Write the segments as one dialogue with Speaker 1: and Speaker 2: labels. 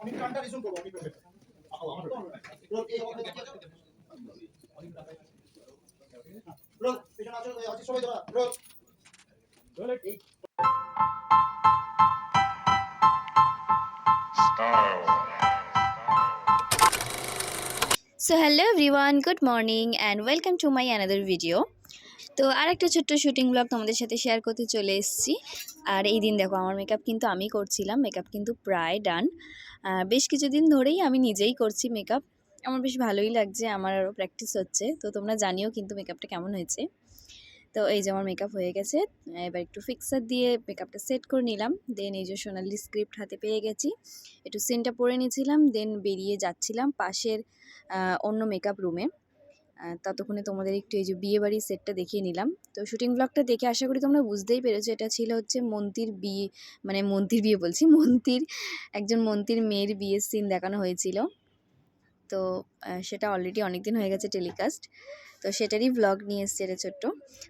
Speaker 1: অনেক গানটা রিসুম করবো অনেক করবে রোল এই অবস্থা কি আছে রোল পেছনে আছো আছে সবাই ধরা রোল এই
Speaker 2: so hello everyone good morning and welcome to my another video তো আর একটা ছোট্ট শুটিং ব্লগ তোমাদের সাথে শেয়ার করতে চলে এসেছি। আর এই দিন দেখো, আমার মেকআপ কিন্তু আমি করছিলাম মেকআপ কিন্তু প্রায় ডান বেশ কিছুদিন ধরেই আমি নিজেই করছি মেকআপ আমার বেশ ভালোই লাগছে, আমার আরও প্র্যাকটিস হচ্ছে। তো তোমরা জানিও কিন্তু মেকআপটা কেমন হয়েছে। তো এই যে আমার মেকআপ হয়ে গেছে, এবার একটু ফিক্সার দিয়ে মেকআপটা সেট করে নিলাম। দেন এই যে সোনালি স্ক্রিপ্ট হাতে পেয়ে গেছি। একটু সিনটা পরে নিয়েছিলাম দেন বেরিয়ে যাচ্ছিলাম পাশের অন্য মেকআপ রুমে ততক্ষণে তোমাদের একটু এই যে বিয়েবাড়ির সেটটা দেখিয়ে নিলাম। তো শুটিং ব্লগটা দেখে আশা করি তোমরা বুঝতেই পেরেছ, এটা ছিল হচ্ছে মন্ত্রীর বিয়ে মানে মন্ত্রীর বিয়ে বলছি মন্ত্রীর একজন মন্ত্রীর মেয়ের বিয়ের সিন দেখানো হয়েছিল। তো সেটা অলরেডি অনেক দিন হয়ে গেছে টেলিকাস্ট তো সেটারই ব্লগ নিয়ে এসছি এটা ছোট্ট।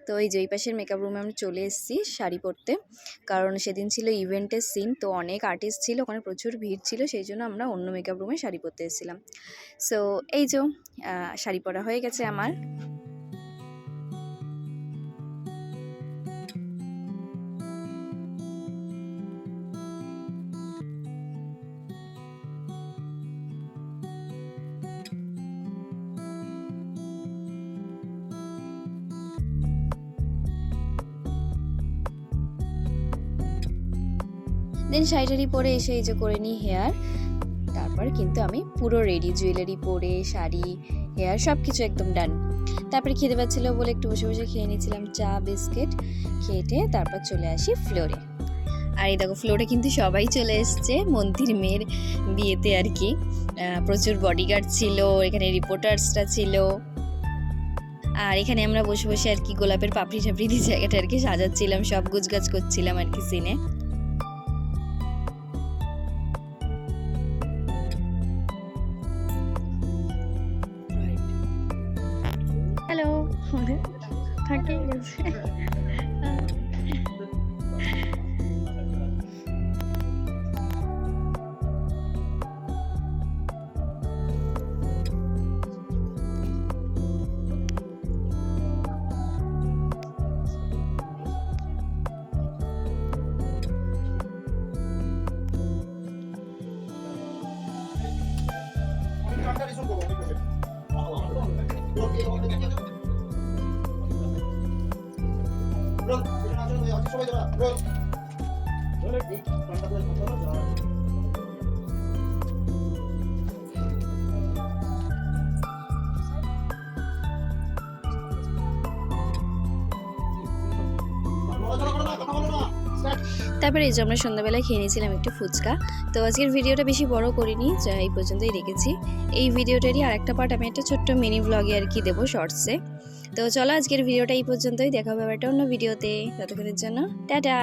Speaker 2: তো এই যেই পাশের মেকআপ রুমে আমি চলে এসেছি শাড়ি পরতে। কারণ সেদিন ছিল ইভেন্টের সিন তো অনেক আর্টিস্ট ছিল, ওখানে প্রচুর ভিড় ছিল, সেই জন্য আমরা অন্য মেকআপ রুমে শাড়ি পরতে এসেছিলাম। সো এই যে শাড়ি পরা হয়ে গেছে আমার। দেন শাড়ি পরে এসে এই যে করে নিই হেয়ার। তারপর কিন্তু আমি পুরো রেডি জুয়েলারি পরে, শাড়ি, হেয়ার সব কিছু একদম ডান। তারপরে খেতে পাচ্ছিল বলে একটু বসে বসে খেয়ে নিয়েছিলাম চা, বিস্কিট, খেটে তারপর চলে আসি ফ্লোরে। আর এই দেখো ফ্লোরে কিন্তু সবাই চলে এসছে মন্ত্রীর মেয়ের বিয়েতে আর কি। প্রচুর বডিগার্ড ছিল, এখানে রিপোর্টার্সরা ছিল। আর এখানে আমরা বসে বসে আর কি গোলাপের পাপড়ি টাপড়ি দিয়ে জায়গাটা আর কি সাজাচ্ছিলাম, সব গুজগাছ করছিলাম আর কি সিনে
Speaker 1: 나는 바뀐 거지. 닭다리 손도 먹는 거지. সবাই
Speaker 2: তারপরে এই যে আমরা সন্ধ্যাবেলায় খেয়ে নিয়েছিলাম একটু ফুচকা। তো আজকের ভিডিওটা বেশি বড় করিনি, যা এই পর্যন্তই রেখেছি। এই ভিডিওটারই আর একটা পার্ট আমি একটা ছোট্ট মিনি ব্লগে আর কি দেবো শর্টসে তো চলো আজকের ভিডিওটা এই পর্যন্তই, দেখা হবে একটা অন্য ভিডিওতে ততক্ষণের জন্য, টাটা!